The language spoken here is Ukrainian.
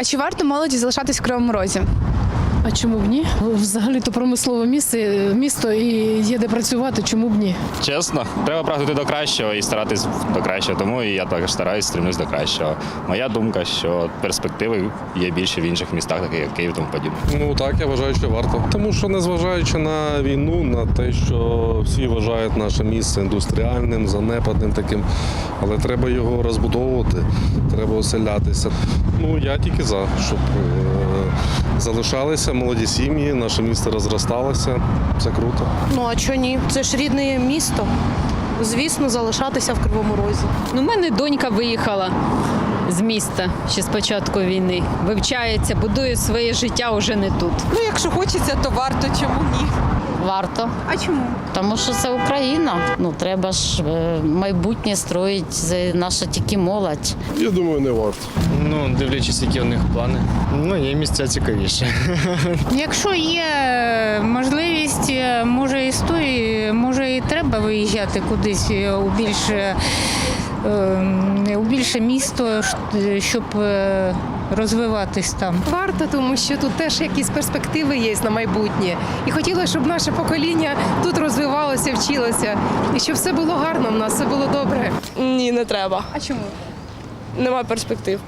А чи варто молоді залишатись в Кривому Розі? А чому б ні? Взагалі то промислове місце, місто і є де працювати, чому б ні? Чесно, треба прагнути до кращого і старатись до кращого. Тому і я також стараюсь, стремлюсь до кращого. Моя думка, що перспективи є більше в інших містах, таких як Київ, тому подібне. Ну так, я вважаю, що варто. Тому що незважаючи на війну, на те, що всі вважають наше місце індустріальним, занепадним таким, але треба його розбудовувати, треба оселятися. Ну я тільки за, щоб е, залишалися молоді сім'ї, наше місто розросталося. Це круто. Ну а чого ні? Це ж рідне місто. Звісно, залишатися в Кривому Розі. Ну, у мене донька виїхала з міста ще з початку війни. Вивчається, будує своє життя уже не тут. Ну, якщо хочеться, то варто, чому ні? Варто, А чому? тому що це Україна. Ну треба ж е, майбутнє строїть наша тільки молодь. Я думаю, не варто. Ну, дивлячись, які у них плани. Ну, є місця цікавіші. Якщо є можливість, е, може і стоїть, може і треба виїжджати кудись е, у більше, е, у більше місто, щоб е, розвиватись там. Варто, тому що тут теж якісь перспективи є на майбутнє. І хотілося, щоб наше покоління тут розвивалося, вчилося, і щоб все було гарно в нас, все було добре. Ні, не треба. А чому? Нема перспектив.